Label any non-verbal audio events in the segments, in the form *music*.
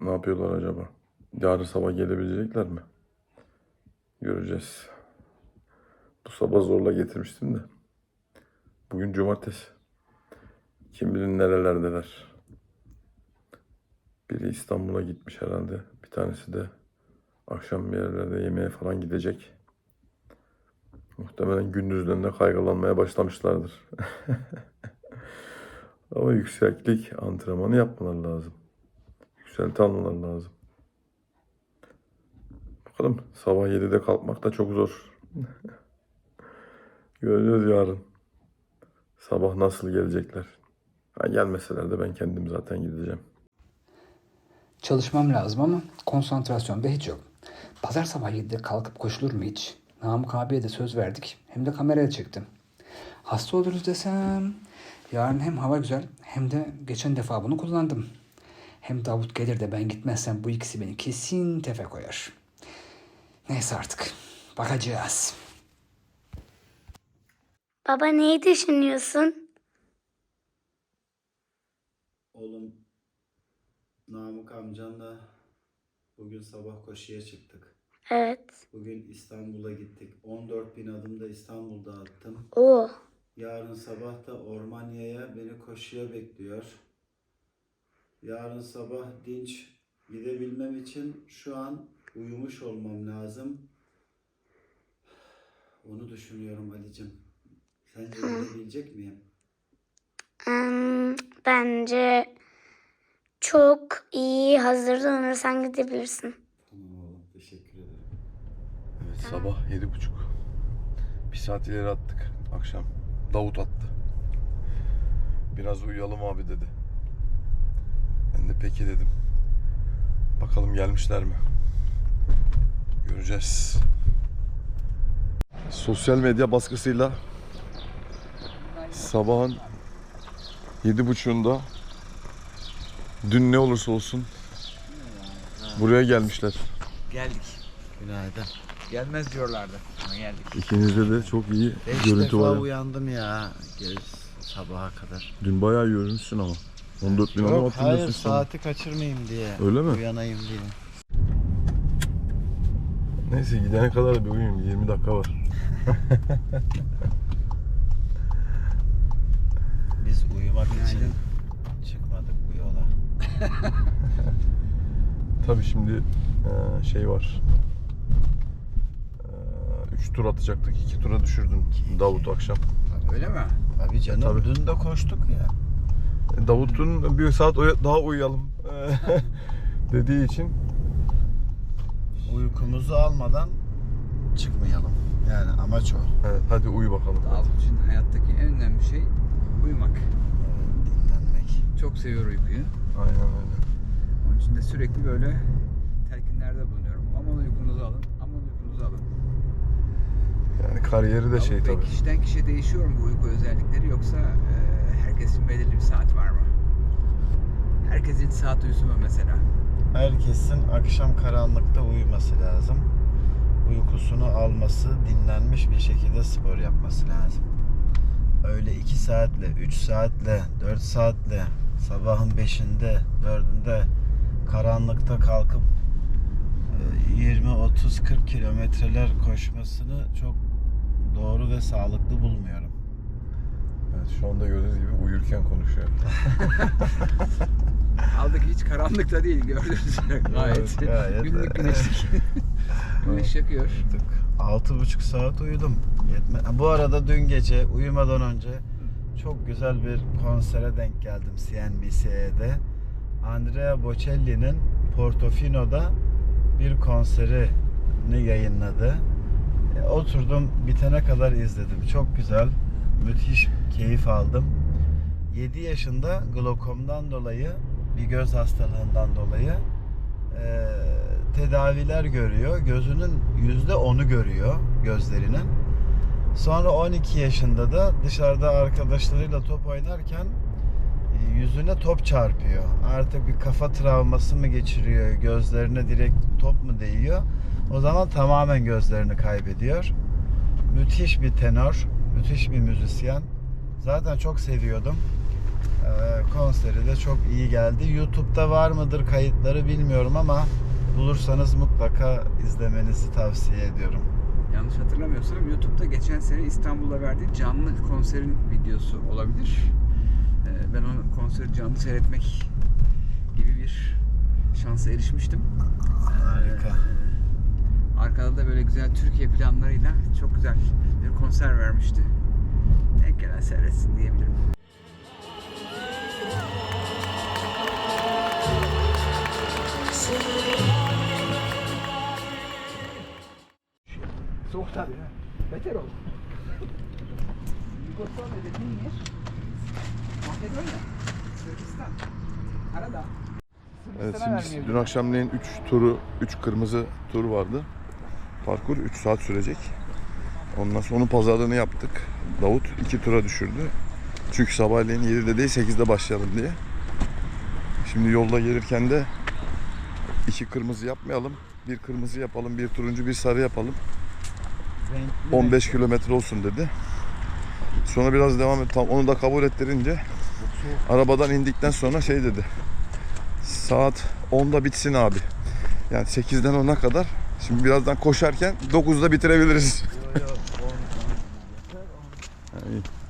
Ne yapıyorlar acaba? Yarın sabah gelebilecekler mi? Göreceğiz. Bu sabah zorla getirmiştim de. Bugün cumartesi. Kim bilir nerelerdeler. Biri İstanbul'a gitmiş herhalde. Bir tanesi de akşam bir yerlerde yemeğe falan gidecek. Muhtemelen gündüzden de kaygılanmaya başlamışlardır. *laughs* Ama yükseklik antrenmanı yapmaları lazım. Yükselti almaları lazım. Bakalım sabah 7'de kalkmak da çok zor. *laughs* Göreceğiz yarın. Sabah nasıl gelecekler. Ha, gelmeseler de ben kendim zaten gideceğim. Çalışmam lazım ama konsantrasyonda hiç yok. Pazar sabah 7'de kalkıp koşulur mu hiç? Namık abiye de söz verdik. Hem de kameraya çektim. Hasta oluruz desem yarın hem hava güzel hem de geçen defa bunu kullandım. Hem Davut gelir de ben gitmezsem bu ikisi beni kesin tefe koyar. Neyse artık. Bakacağız. Baba neyi düşünüyorsun? Oğlum Namık amcanla bugün sabah koşuya çıktık. Evet. Bugün İstanbul'a gittik. 14 bin adım da İstanbul'da attım. Oo. Yarın sabah da Ormanya'ya beni koşuya bekliyor. Yarın sabah dinç gidebilmem için şu an uyumuş olmam lazım. Onu düşünüyorum Ali'cim. Sence gidebilecek miyim? Hmm, bence çok iyi hazırlanırsan gidebilirsin. Tamam oğlum teşekkür ederim. Evet sabah yedi buçuk. Bir saat ileri attık akşam. Davut attı. Biraz uyuyalım abi dedi. Peki dedim. Bakalım gelmişler mi? Göreceğiz. Sosyal medya baskısıyla sabahın yedi buçuğunda dün ne olursa olsun buraya gelmişler. Geldik. Günaydın. Gelmez diyorlardı ama geldik. İkinizde de çok iyi Beş görüntü defa var. ya. uyandım ya. Gez sabaha kadar. Dün bayağı yorulmuşsun ama. 14 bin adam Yok hayır saati kaçırmayayım diye. Öyle mi? Uyanayım diye. Neyse gidene kadar bir uyuyayım. 20 dakika var. *laughs* Biz uyumak için çıkmadık bu yola. *laughs* Tabii şimdi eee, şey var. 3 tur atacaktık. 2 tura düşürdün Davut akşam. Öyle mi? Tabii canım Tabii. dün de koştuk ya. E, Davut'un bir saat daha uyuyalım *laughs* dediği için Uykumuzu almadan çıkmayalım. Yani amaç o. evet, hadi uyu bakalım. Davut için hayattaki en önemli şey uyumak. Evet, dinlenmek. Çok seviyor uykuyu. Aynen öyle. Onun için de sürekli böyle telkinlerde bulunuyorum. Aman uykunuzu alın, aman uykunuzu alın. Yani kariyeri de Davut şey tabii. kişiden kişiye değişiyor mu bu uyku özellikleri yoksa e, herkesin belirli bir saat var mı? Herkes 7 saat uyusun mu mesela? Herkesin akşam karanlıkta uyuması lazım. Uykusunu alması, dinlenmiş bir şekilde spor yapması lazım. Öyle 2 saatle, 3 saatle, 4 saatle sabahın 5'inde, 4'ünde karanlıkta kalkıp e, 20, 30, 40 kilometreler koşmasını çok doğru ve sağlıklı bulmuyorum. Evet, şu anda gördüğünüz gibi uyurken konuşuyor. *laughs* Aldık hiç karanlıkta değil gördüğünüz üzere gayet. Gayet. Günlük güneşlik. *laughs* Güneş yakıyor. Altı buçuk saat uyudum. Yetme. Bu arada dün gece uyumadan önce çok güzel bir konsere denk geldim CNBC'de. Andrea Bocelli'nin Portofino'da bir konserini yayınladı. E, oturdum bitene kadar izledim. Çok güzel. Müthiş keyif aldım. 7 yaşında glokomdan dolayı bir göz hastalığından dolayı e, tedaviler görüyor. Gözünün yüzde onu görüyor gözlerinin. Sonra 12 yaşında da dışarıda arkadaşlarıyla top oynarken e, yüzüne top çarpıyor. Artık bir kafa travması mı geçiriyor, gözlerine direkt top mu değiyor? O zaman tamamen gözlerini kaybediyor. Müthiş bir tenor, müthiş bir müzisyen. Zaten çok seviyordum. Ee, konseri de çok iyi geldi. YouTube'da var mıdır kayıtları bilmiyorum ama bulursanız mutlaka izlemenizi tavsiye ediyorum. Yanlış hatırlamıyorsam YouTube'da geçen sene İstanbul'da verdiği canlı konserin videosu olabilir. Ee, ben o konseri canlı seyretmek gibi bir şansa erişmiştim. Harika. Ee, arkada da böyle güzel Türkiye planlarıyla çok güzel bir konser vermişti. Denk gelen seyretsin diyebilirim. Soğuk tabii ha. Beter oldu. Yugoslavya dediğin yer Makedonya, Sırbistan, Karadağ. Evet şimdi dün akşamleyin 3 turu, 3 kırmızı tur vardı. Parkur 3 saat sürecek. Ondan sonra onun pazarlığını yaptık. Davut 2 tura düşürdü. Çünkü sabahleyin 7'de değil 8'de başlayalım diye. Şimdi yolda gelirken de iki kırmızı yapmayalım. Bir kırmızı yapalım, bir turuncu, bir sarı yapalım. Renkli 15 kilometre olsun dedi. Sonra biraz devam et. Tam onu da kabul ettirince arabadan indikten sonra şey dedi. Saat 10'da bitsin abi. Yani 8'den 10'a kadar. Şimdi birazdan koşarken 9'da bitirebiliriz. İyi. *laughs*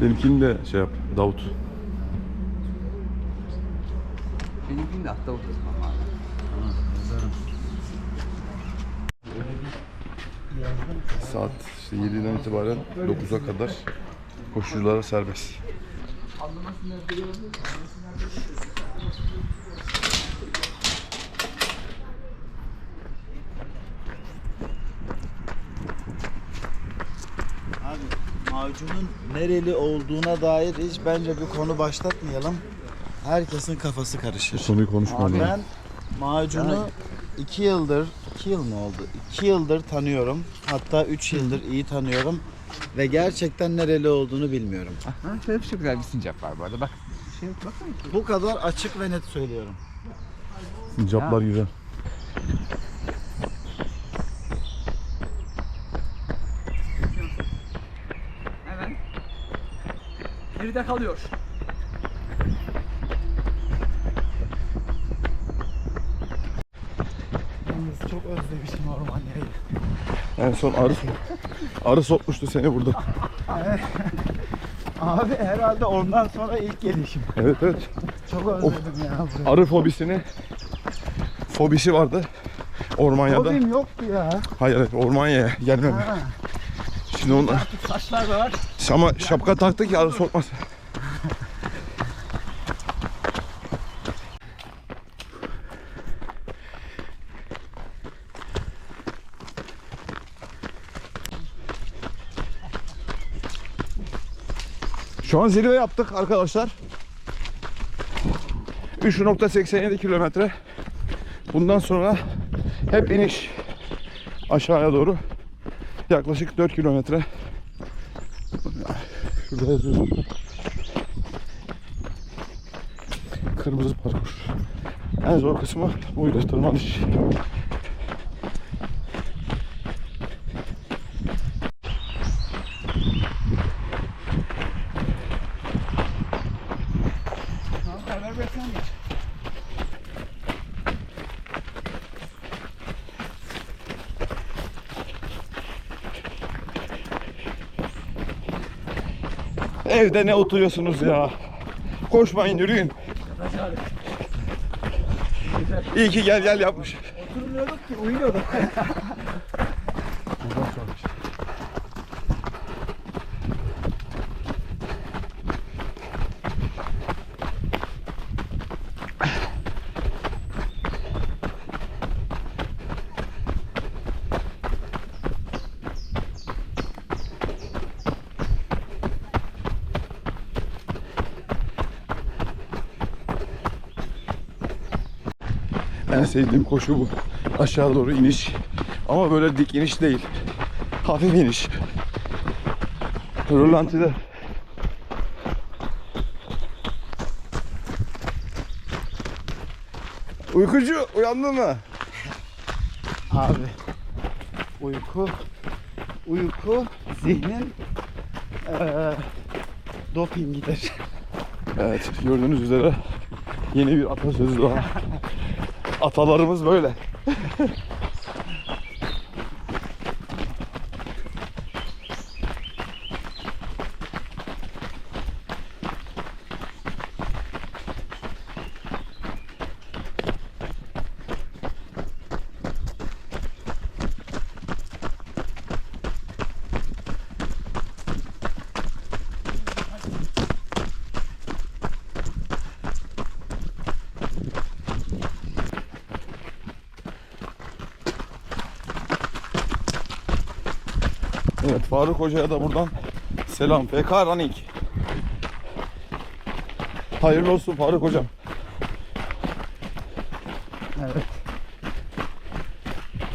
Benimkini de şey yap Davut. Benimkini de hatta oturtmam abi. Tamam, yazarım. Saat işte 7'den itibaren 9'a kadar koşuculara serbest. Abi macunun nereli olduğuna dair hiç bence bir konu başlatmayalım. Herkesin kafası karışır. Konuyu konuşmayalım. Ben macunu iki yıldır, iki yıl mı oldu? İki yıldır tanıyorum. Hatta üç yıldır iyi tanıyorum. Ve gerçekten nereli olduğunu bilmiyorum. Ha, şöyle çok güzel bir sincap var bu arada. Bak. Şey, bakın. Bu kadar açık ve net söylüyorum. Sincaplar güzel. Hemen. Geride kalıyor. Yalnız çok özlemişim Ormanya'yı. En son arı, arı sokmuştu seni burada. *laughs* Abi herhalde ondan sonra ilk gelişim. Evet evet. Çok özledim ya burayı. Arı fobisini fobisi vardı. Ormanya'da. Hobim yoktu ya. Hayır evet Ormanya'ya gelmem. Ha. Şimdi onu Saçlar da var. Ama şapka taktı ki arı sokmasın. Şu an zirve yaptık arkadaşlar. 3.87 kilometre. Bundan sonra hep iniş aşağıya doğru. Yaklaşık 4 kilometre. Şurada yazıyor. Kırmızı parkur. En zor kısmı buydu tırmanış. Tamam, karar versen geç. Evde ne oturuyorsunuz ya? Koşmayın yürüyün. İyi ki gel gel yapmış. Oturmuyorduk ki, uyuyorduk. *laughs* En sevdiğim koşu bu. Aşağı doğru iniş. Ama böyle dik iniş değil. Hafif iniş. Rölantide. Uykucu uyandın mı? Abi uyku uyku zihnin eee, dopingidir. Evet gördüğünüz üzere yeni bir atasözü daha. *laughs* Atalarımız böyle. Faruk Hoca'ya da buradan selam. FK Running. Hayırlı olsun Faruk Hocam. Evet.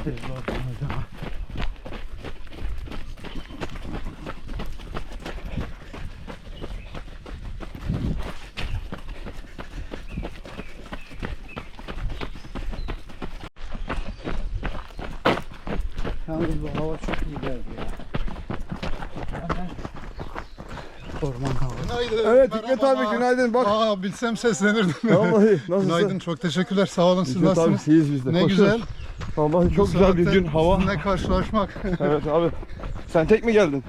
Hayırlı olsun hocam. Yalnız bu hava çok iyi geldi ya. Orman havası. Günaydın. Evet Hikmet abi günaydın. Bak. Aa bilsem seslenirdim. Vallahi *laughs* nasılsın? Günaydın çok teşekkürler sağ olun siz Hikmet abi nasılsınız? iyiyiz biz de. Ne Koşuyoruz. güzel. Vallahi çok Bu güzel bir gün hava. Sizinle karşılaşmak. *laughs* Evet abi. Sen tek mi geldin?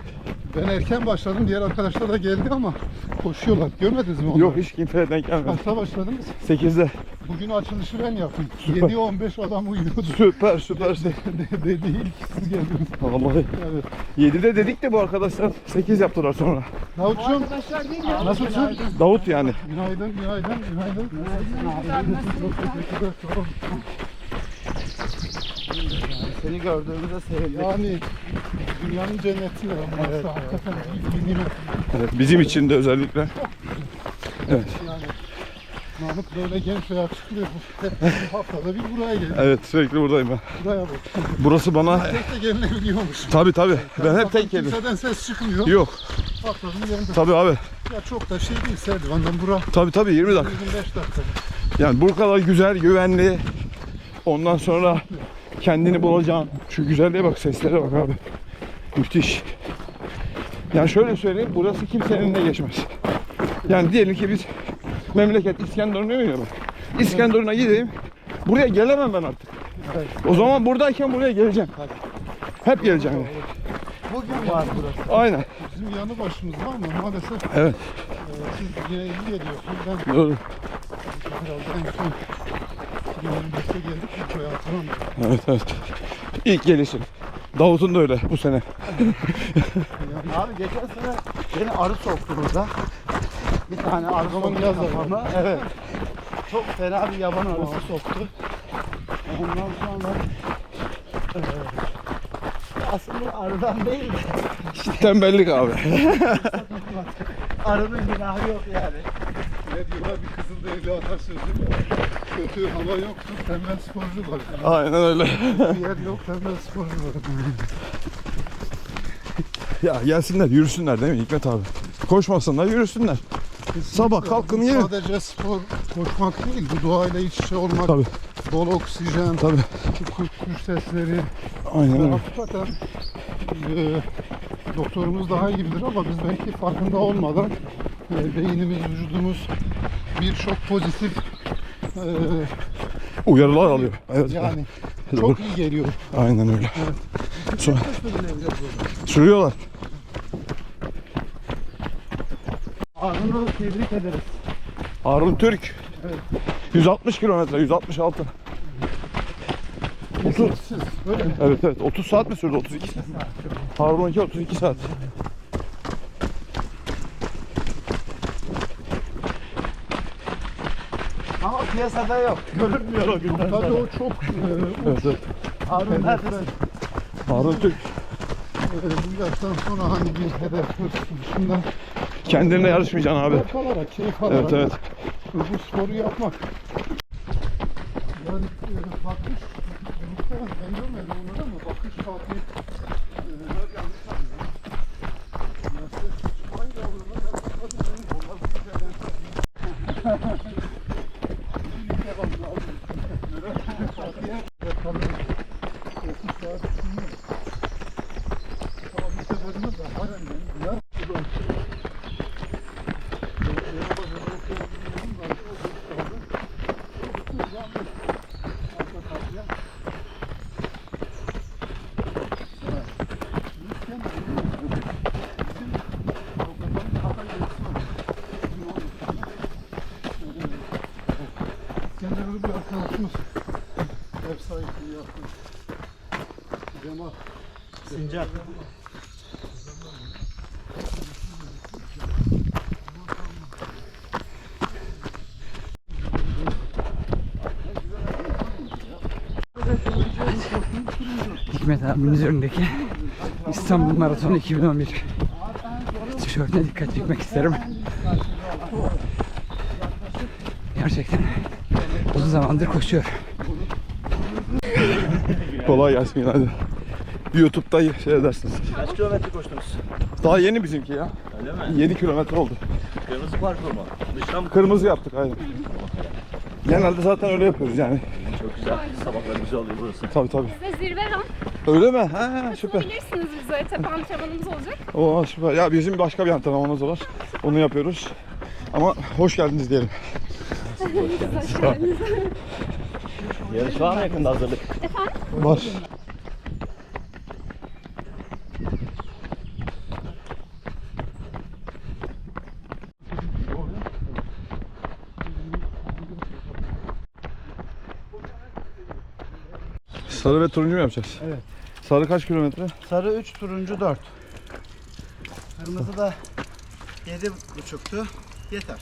ben erken başladım diğer arkadaşlar da geldi ama koşuyorlar. Görmediniz mi onları? Yok hiç kimseye denk gelmedi. Kaçta başladınız? 8'de. Bugün açılışı ben yaptım. 7-15 adam uyuyordu. Süper süpersin. De- Dedi ilk siz geldiniz. Vallahi. Evet. 7'de dedik de bu arkadaşlar 8 yaptılar sonra. Davutcuğum nasılsın? Davut yani. Günaydın, günaydın, günaydın. Olun. Seni gördüğümüzde sevindik. Yani dünyanın cenneti ya. Evet. Evet, bizim için de özellikle. Evet. Mahmut böyle genç ve yakışıklı bu hep bu haftada bir buraya geliyor. Evet sürekli buradayım ben. Buraya bak. Burası bana Tek de gelinebiliyormuş. tabi tabi ben hep tek geliyorum. Kimseden ses çıkmıyor. Yok Haftanın yerinde. tabi abi Ya çok da şey değil Serdivan'dan bura tabi tabi 20 dakika. 25 dakika. Yani bu kadar güzel güvenli ondan sonra kendini bulacağın şu güzelliğe bak seslere bak abi. Müthiş. Yani şöyle söyleyeyim burası kimsenin de geçmez. Yani diyelim ki biz memleket İskenderun'a oynuyorum. İskenderun'a gideyim. Buraya gelemem ben artık. O zaman buradayken buraya geleceğim. Hep geleceğim. yani. Bugün var burası. Aynen. Bizim yanı başımızda ama maalesef Evet. e, siz yine iyi geliyorsunuz. Ben Doğru. herhalde en son 2025'te geldik. Hiç öyle hatırlamıyorum. Evet evet. İlk gelişim. Davut'un da öyle bu sene. *laughs* Abi geçen sene beni arı soktu burada. Bir tane soktu yaz kafama. Evet. Çok fena bir yaban arısı soktu. Ondan sonra eee, aslında arıdan değil de Tembellik abi. *laughs* arının günahı yok yani. Ne diyorlar bir Kızılderili atasözü. Kötü hava yoktur, tembel sporcu var. Aynen öyle. Bir yer yok, tembel sporcu var. Ya gelsinler yürüsünler değil mi Hikmet abi? Koşmasınlar yürüsünler. Sabah kalkın Bu yiyin. Sadece spor koşmak değil, bu doğayla iç içe olmak, Tabii. bol oksijen, Tabii. kuş, kuş sesleri. Aynen öyle. hakikaten e, doktorumuz daha iyi bilir ama biz belki farkında olmadan e, beynimiz, vücudumuz birçok pozitif e, Uyarılar alıyor. Evet. yani *laughs* çok iyi geliyor. Aynen öyle. Sonra sürüyorlar. Arını tebrik ederiz. Harun Türk. 160 kilometre, 166. 30. Öyle mi? Evet evet. 30 saat mi sürdü? 32 saat. Harun'unki 32 saat. Ama piyasada yok. Görünmüyor o günden Tabii sonra. o çok e, Evet evet. Harun neredesin? Harun Türk. e, bu yaştan sonra hani bir hedef dışında Kendine yarışmayacaksın abi. zevk alarak, keyif alarak Evet evet. bu sporu yapmak. Yani e, bakış, ben görmedim onları ama bakış saati e, her *laughs* *laughs* yanlış anlıyor. Ya ses çıkmayınca orada ben bakmadım, benim onlar bu şeyler- Bir devam lazım. Saatiye yakalım. Sekiz saat sürüyor. Ama bir seferinde de halen ya. İskenderli bir arkadaşımız. Ev sahipliği yaptı. Cemal. Sincar. Hikmet abinin üzerindeki İstanbul Maratonu 2011 tişörtüne dikkat çekmek isterim. Gerçekten uzun zamandır koşuyor. Kolay gelsin hadi. YouTube'da şey edersiniz. Kaç kilometre koştunuz? Daha yeni bizimki ya. Öyle mi? 7 kilometre oldu. Kırmızı parkur mu? Dıştan mı? Kırmızı yaptık aynen. Genelde zaten öyle yapıyoruz yani. Çok güzel. Sabahlar güzel oluyor burası. Tabii tabii. Size zirve ram Öyle mi? Ha süper. bilirsiniz bize. Tepe antrenmanımız olacak. Oo süper. Ya bizim başka bir antrenmanımız var. Onu yapıyoruz. Ama hoş geldiniz diyelim. Yarış var mı yakında hazırlık? Var. Sarı ve turuncu mu yapacağız? Evet. Sarı kaç kilometre? Sarı 3, turuncu 4. Kırmızı da 7,5'tu. Yeter.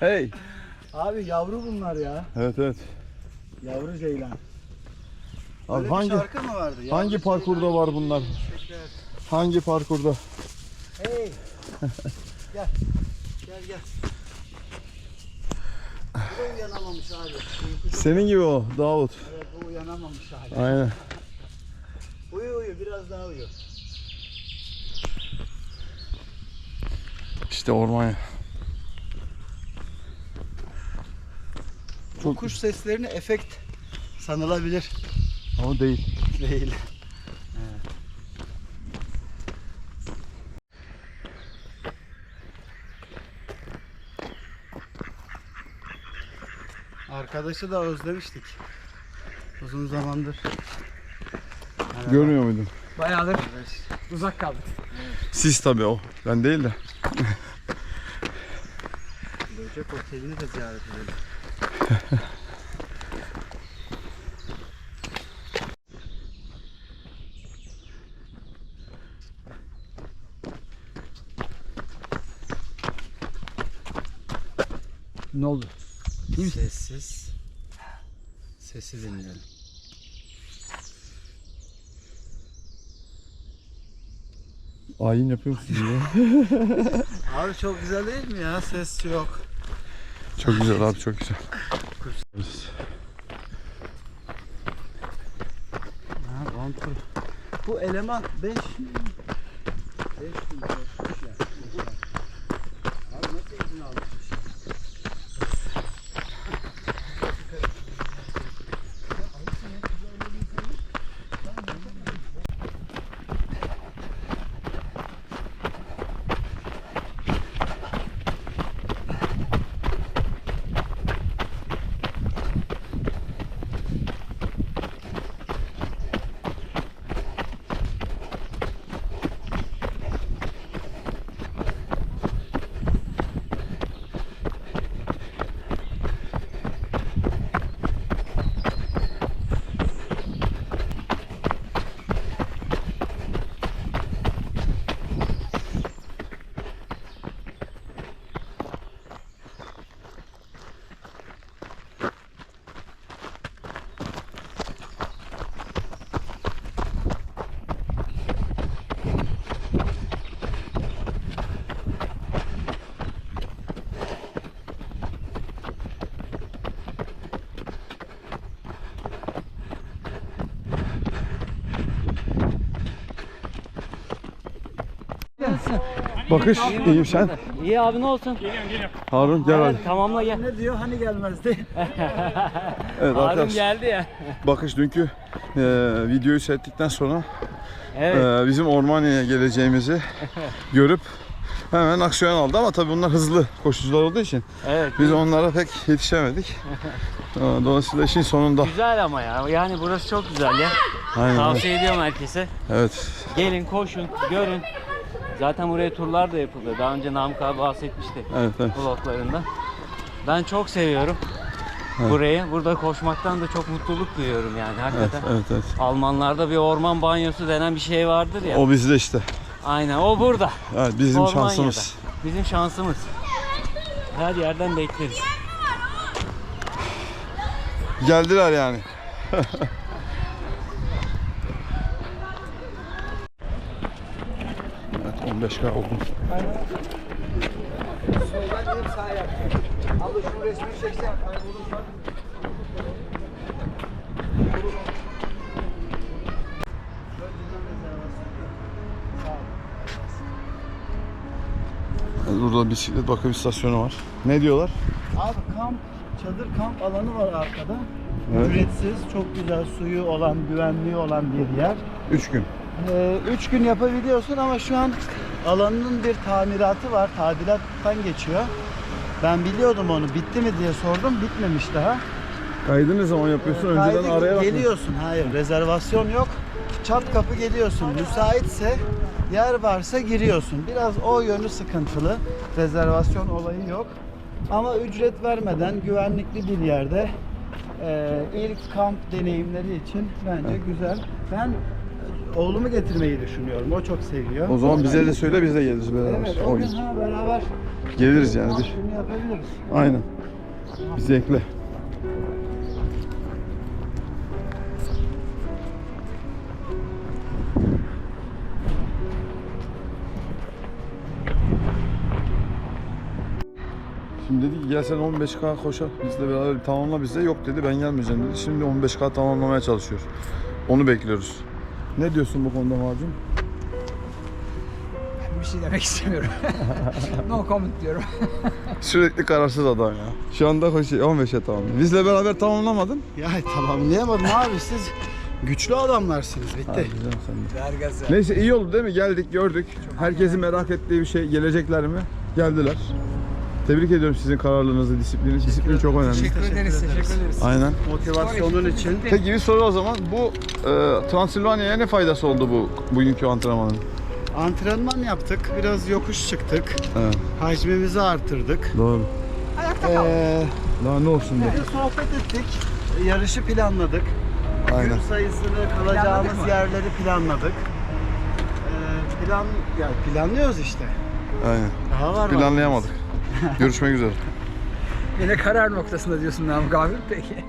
Hey. Abi yavru bunlar ya. Evet evet. Yavru ceylan. Abi Öyle hangi bir şarkı mı vardı? Yavru hangi parkurda var bunlar? Hangi parkurda? Hey. *laughs* gel. Gel gel. Bu uyanamamış abi. Uykucu. Senin gibi o Davut. Evet bu uyanamamış abi. Aynen. Uyu uyu biraz daha uyu. İşte orman ya. Bu kuş seslerini efekt sanılabilir. Ama değil. Değil. Arkadaşı da özlemiştik. Uzun zamandır. Görmüyor muydun? Bayağıdır uzak kaldık. Siz tabii o. Ben değil de. Böcek otelini de ziyaret edelim. Ne oldu? Sessiz. Sesi dinleyelim. Ayin yapıyor musun diye. *laughs* Abi çok güzel değil mi ya? Ses yok. Çok güzel abi çok güzel. Ha, kontrol. Bu eleman 5 5 gün koşmuş ya. Abi nasıl izin almış? Bakış iyiyim sen. İyi abi ne olsun? Harun gel hadi. Tamamla gel. Ne diyor? Hani gelmezdi? *laughs* Evet Abim arkadaş. geldi ya. Bakış dünkü e, videoyu seyrettikten sonra Evet. e, bizim Ormanya'ya geleceğimizi *laughs* görüp hemen aksiyon aldı ama tabii bunlar hızlı koşucular olduğu için Evet. biz onlara pek yetişemedik. *laughs* E, Dolayısıyla işin sonunda. Güzel ama ya. Yani burası çok güzel ya. Aynen. Tavsiye ediyorum herkese. Evet. Gelin koşun, görün. Zaten buraya turlar da yapılıyor. Daha önce Namık abi bahsetmişti Evet evet. vloglarında. Ben çok seviyorum burayı. Burada koşmaktan da çok mutluluk duyuyorum yani Evet hakikaten. evet evet. Almanlarda bir orman banyosu denen bir şey vardır ya. O bizde işte. Aynen o burada. Evet bizim Ormanya'da. şansımız. Bizim şansımız. Her yerden bekleriz. Geldiler yani. *laughs* evet 15K oldum. Soldan gidip sağa yapacağım. Abla şu resmini çeksen kaybolursan. Burada bisiklet bakım istasyonu var. Ne diyorlar? Abi kamp, çadır kamp alanı var arkada. Evet. Ücretsiz, çok güzel suyu olan, güvenliği olan bir yer. 3 gün. Ee, üç gün yapabiliyorsun ama şu an alanının bir tamiratı var. Tadilattan geçiyor. Ben biliyordum onu. Bitti mi diye sordum. Bitmemiş daha. Kaydı ne zaman yapıyorsun? Kaydı geliyorsun. Hayır, rezervasyon yok. Çat kapı geliyorsun. Müsaitse yer varsa giriyorsun. Biraz o yönü sıkıntılı. Rezervasyon olayı yok. Ama ücret vermeden güvenlikli bir yerde e, ilk kamp deneyimleri için bence güzel. Ben oğlumu getirmeyi düşünüyorum. O çok seviyor. O zaman bize de söyle biz de geliriz beraber. Evet, o gün ha, beraber Geliriz yani. Bir. yapabiliriz. Aynen. Bizi ekle. Şimdi dedi ki gel sen 15K koşa bizle beraber tamamla bize. Yok dedi ben gelmeyeceğim dedi. Şimdi 15K tamamlamaya çalışıyor. Onu bekliyoruz. Ne diyorsun bu konuda macun? Bir şey demek istemiyorum. *laughs* no comment diyorum. *laughs* Sürekli kararsız adam ya. Şu anda koşuyor 15'e tamam. Bizle beraber tamamlamadın. Ya tamamlayamadım abi siz güçlü adamlarsınız. Bitti. Hadi canım sen de. Ver. Neyse iyi oldu değil mi? Geldik gördük. Herkesin merak ettiği bir şey. Gelecekler mi? Geldiler. Tebrik ediyorum sizin kararlılığınızı, disiplini. Disiplin çok önemli. Teşekkür ederiz, teşekkür ederiz. Aynen. Motivasyonun için. Peki bir soru o zaman. Bu e, Transilvanya'ya ne faydası oldu bu bugünkü antrenmanın? Antrenman yaptık. Biraz yokuş çıktık. Evet. Hacmimizi artırdık. Doğru. Ee, Daha ne olsun bir de sohbet ettik. Yarışı planladık. Aynen. Gün sayısını, kalacağımız yerleri planladık. Ee, plan, ya planlıyoruz işte. Aynen. Daha var Planlayamadık. Görüşmek üzere. Yine karar noktasında diyorsun Namık abi. Peki.